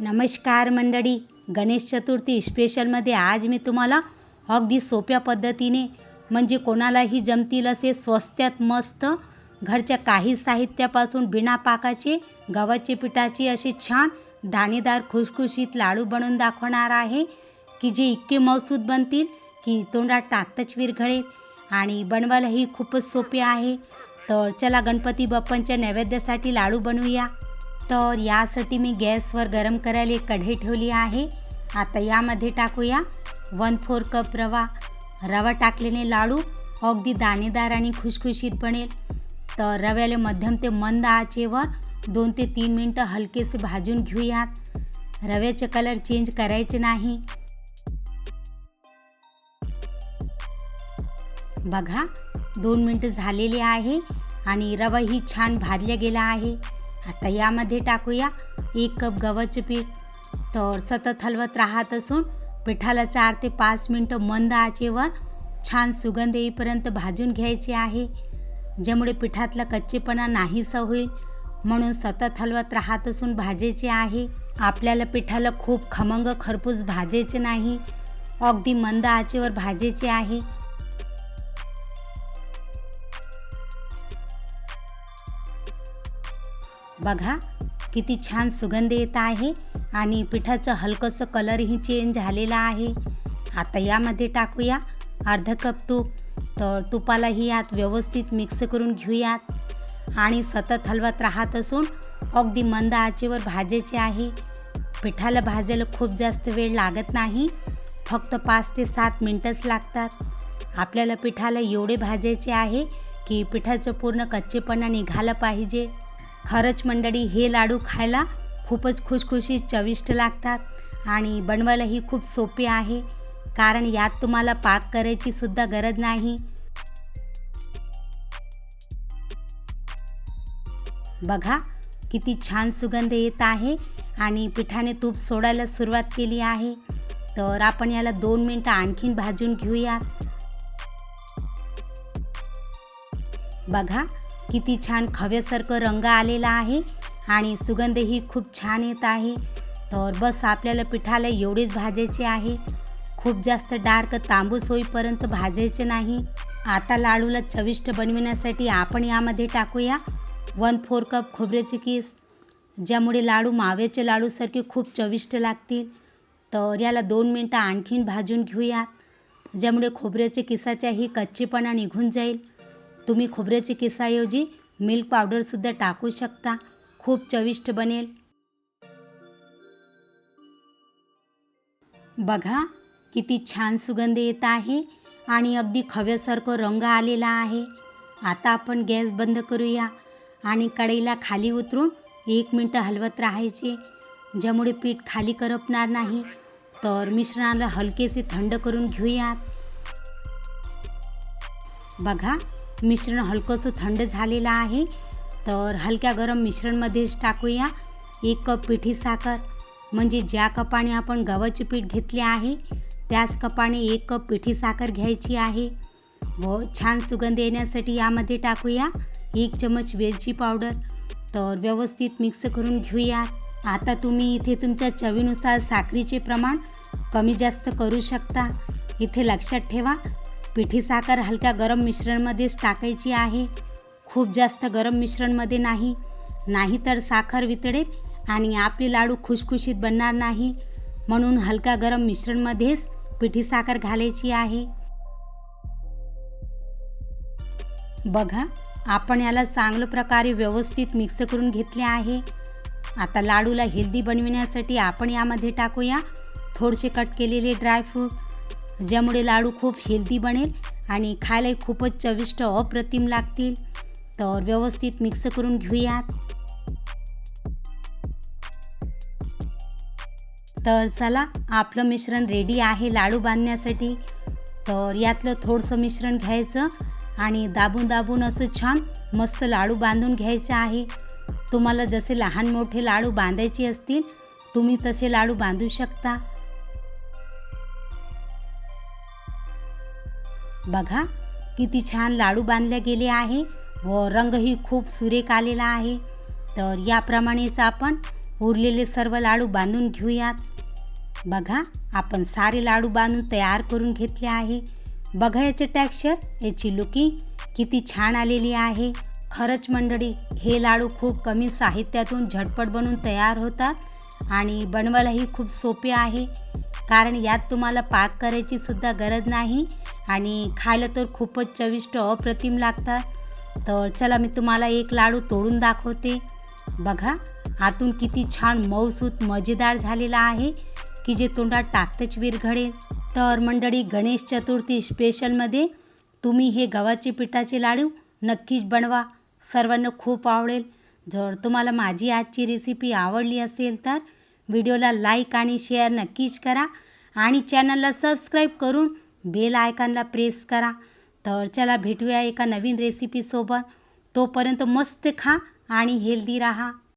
नमस्कार मंडळी. गणेश चतुर्थी स्पेशलमध्ये आज मी तुम्हाला अगदी सोप्या पद्धतीने म्हणजे कोणालाही जमतील असे स्वस्त्यात मस्त घरच्या काही साहित्यापासून बिना पाकाचे गव्हाचे पिठाचे असे छान दाणेदार खुसखुशीत लाडू बनवून दाखवणार आहे. की जे इतके मौसूद बनतील की तोंडात टाकतच विरघळेल आणि बनवायलाही खूपच सोपे आहे. तर चला गणपती बाप्पांच्या नैवेद्यासाठी लाडू बनवूया. तर यासाठी मी गॅसवर गरम करायला एक कढई ठेवली आहे. आता यामध्ये टाकूया वन फोर कप रवा. रवा टाकल्याने लाडू अगदी दाणेदार आणि खुशखुशीत बनेल. तर रव्याला मध्यम ते मंद आचेवर दोन ते तीन मिनटं हलकेसे भाजून घेऊयात. रव्याचे कलर चेंज करायचे नाही. बघा दोन मिनटं झालेले आहे आणि रवा ही छान भाजल्या गेला आहे. आता यामध्ये टाकूया एक कप गव्हाचे पीठ. तर सतत हलवत राहत असून पिठाला चार ते पाच मिनटं मंद आचेवर छान सुगंध येईपर्यंत भाजून घ्यायचे आहे. ज्यामुळे पिठातला कच्चेपणा नाहीसा होईल. म्हणून सतत हलवत राहत असून भाजायचे आहे. आपल्याला पिठाला खूप खमंग खरपूस भाजायचे नाही. अगदी मंद आचेवर भाजायचे आहे. बघा किती छान सुगंध येत आहे आणि पिठाचं हलकंसं कलरही चेंज झालेला आहे. आता यामध्ये टाकूया अर्ध कप तूप. तर तुपालाही यात व्यवस्थित मिक्स करून घेऊयात. आणि सतत हलवत राहत असून अगदी मंद आचेवर भाजायचे आहे. पिठाला भाजायला खूप जास्त वेळ लागत नाही. फक्त पाच ते सात मिनटंच लागतात. आपल्याला पिठाला एवढे भाजायचे आहे की पिठाचं पूर्ण कच्चेपणा निघालं पाहिजे. खरंच मंडळी हे लाडू खायला खूपच खुशखुशी चविष्ट लागतात आणि बनवायलाही खूप सोपे आहे. कारण यात तुम्हाला पाक करायची सुद्धा गरज नाही. बघा किती छान सुगंध येत आहे आणि पिठाने तूप सोडायला सुरुवात केली आहे. तर आपण याला दोन मिनटं आणखीन भाजून घेऊयात बघा किती छान खव्यासारखं रंग आलेला आहे आणि सुगंधही खूप छान येत आहे. तर बस आपल्याला पिठाला एवढेच भाजायचे आहे. खूप जास्त डार्क तांबूस होईपर्यंत भाजायचे नाही. आता लाडूला चविष्ट बनविण्यासाठी आपण यामध्ये टाकूया. वन फोर कप खोबऱ्याचे किस ज्यामुळे लाडू माव्याचे लाडूसारखे खूप चविष्ट लागतील. तर याला दोन मिनटं आणखीन भाजून घेऊयात ज्यामुळे खोबऱ्याचे किसाच्याही कच्चेपणा निघून जाईल. तुम्ही खोबऱ्याच्या केसाऐवजी मिल्क पावडरसुद्धा टाकू शकता. खूप चविष्ट बनेल. बघा किती छान सुगंध येत आहे आणि अगदी खव्यासारखं रंग आलेला आहे. आता आपण गॅस बंद करूया आणि कढईला खाली उतरून एक मिनटं हलवत राहायचे. ज्यामुळे पीठ खाली करपणार नाही तर मिश्रणाला हलकेसे थंड करून घेऊयात. बघा मिश्रण हलकंसं थंड झालेलं आहे. तर हलक्या गरम मिश्रणमध्येच टाकूया. एक कप पिठी साखर म्हणजे ज्या कपाने आपण गव्हाचे पीठ घेतले आहे त्याच कपाने एक कप पिठी साखर घ्यायची आहे. व छान सुगंध येण्यासाठी यामध्ये टाकूया एक चमच वेलची पावडर. तर व्यवस्थित मिक्स करून घेऊया. आता तुम्ही इथे तुमच्या चवीनुसार साखरीचे प्रमाण कमी जास्त करू शकता. इथे लक्षात ठेवा. पिठी साखर हलक्या गरम मिश्रणमध्येच टाकायची आहे. खूप जास्त गरम मिश्रणमध्ये नाही. नाहीतर साखर वितळेल आणि आपले लाडू खुशखुशीत बनणार नाही. म्हणून हलका गरम मिश्रणमध्येच पिठी साखर घालायची आहे. बघा आपण याला चांगल्या प्रकारे व्यवस्थित मिक्स करून घेतले आहे. आता लाडूला हेल्दी बनविण्यासाठी आपण यामध्ये टाकूया. थोडेसे कट केलेले ड्रायफ्रूट ज्यामुळे लाडू खूप हेल्दी बनेल आणि खायलाही खूपच चविष्ट अप्रतिम लागतील. तर व्यवस्थित मिक्स करून घेऊयात. तर चला आपलं मिश्रण रेडी आहे लाडू बांधण्यासाठी. तर यातलं थोडंसं मिश्रण घ्यायचं आणि दाबून दाबून असं छान मस्त लाडू बांधून घ्यायचे आहे. तुम्हाला जसे लहान मोठे लाडू बांधायचे असतील तुम्ही तसे लाडू बांधू शकता. बघा किती छान लाडू बांधले गेले आहे व रंगही खूप सुरेख आलेला आहे. तर याप्रमाणेच आपण उरलेले सर्व लाडू बांधून घेऊयात. बघा आपण सारे लाडू बांधून तयार करून घेतले आहे. बघा याचे टेक्स्चर याची लुकिंग किती छान आलेली आहे. खरंच मंडळी हे लाडू खूप कमी साहित्यातून झटपट बनवून तयार होतात आणि बनवायलाही खूप सोपे आहे. कारण यात तुम्हाला पाक करायची सुद्धा गरज नाही. आणि खायला तर खूपच चविष्ट अप्रतिम लागतात. तर चला मी तुम्हाला एक लाडू तोडून दाखवते. बघा आतून किती छान मऊसूत मजेदार झालेला आहे की जे तोंडात टाकतच विरघळेल तर मंडळी गणेश चतुर्थी स्पेशलमध्ये तुम्ही हे गव्हाचे पिठाचे लाडू नक्कीच बनवा. सर्वांना खूप आवडेल. जर तुम्हाला माझी आजची रेसिपी आवडली असेल तर व्हिडिओला लाईक आणि शेअर नक्कीच करा आणि चॅनलला सबस्क्राईब करून बेल आयकॉनला प्रेस करा. तर चला भेटूया एका नवीन रेसिपीसोबत तोपर्यंत मस्त खा आणि हेल्दी राहा.